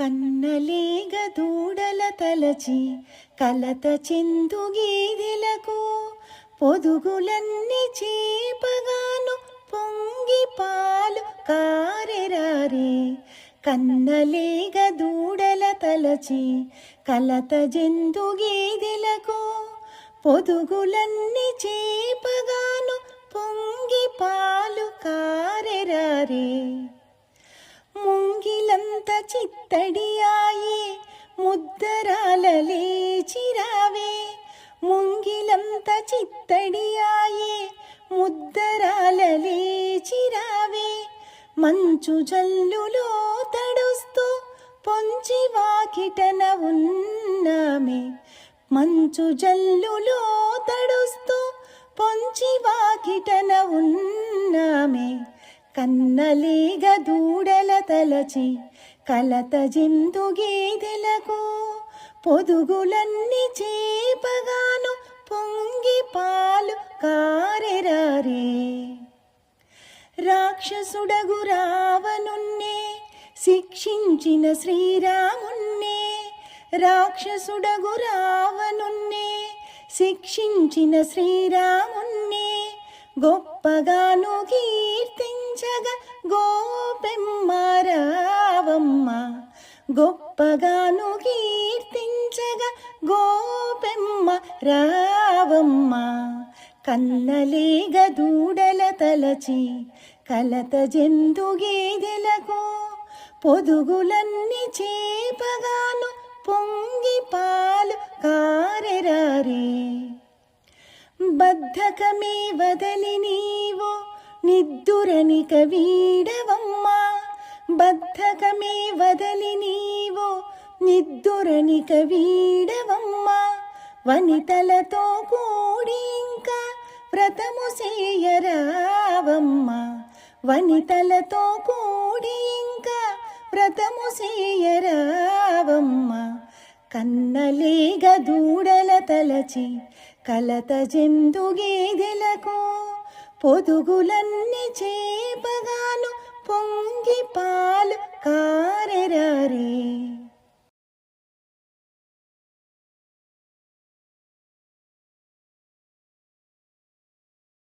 కన్నలేగ దూడల తలచి కలత చెందు గీదెలకు పొదుగులన్నీ చేపగాను పొంగి పాలు కారెరారే. కన్నలేగ దూడల తలచి కలత జందు గీదెలకు పొదుగులన్నీ చేపగాను పొంగి పాలు కారెరారే. ఎంత చిత్తడియాయే ముద్దరాల లేచిరావే. ముంగిలంత చిత్తడియాయే ముద్దరాల లేచిరావే. మంచు జల్లులో తడుస్తూ పొంచి వాకిటన ఉన్నామే. మంచు జల్లులో తడుస్తూ పొంచి వాకిటన ఉన్నామే. కన్నలేగ దూడల తలచి కలత జిందు గేదెలకు పొదుగులన్నీ చేపగాను పొంగి పాలు కారెరారే. రాక్షసుడగు రావనున్నే శిక్షించిన శ్రీరామున్నే రాక్షసుడగు రావనున్నే శిక్షించిన శ్రీరామున్నే గొప్పగాను కీర్తించగ గోపెమ్మ గొప్పగాను కీర్తించగా గోపెమ్మ రావమ్మ. కన్నలేగ దూడల తలచి కలత జంతు గేదెలకు పొదుగులన్నీ చేపగాను పొంగి పాలు కారెరారే. బద్ధకమే వదలి నీవు నిద్దురనిక వీడవమ్మా బద్ధకమే వదలి నీ నిద్దురనిక వీడవమ్మా వనితలతో కూడి ఇంకా వ్రతము చేయరావమ్మ. వనితలతో కూడి ఇంకా వ్రతము చేయరావమ్మ. కన్నలేగ దూడల తలచి కలత జంతు గేదెలకు పొదుగులన్నీ చేపగాను పొంగి పాలు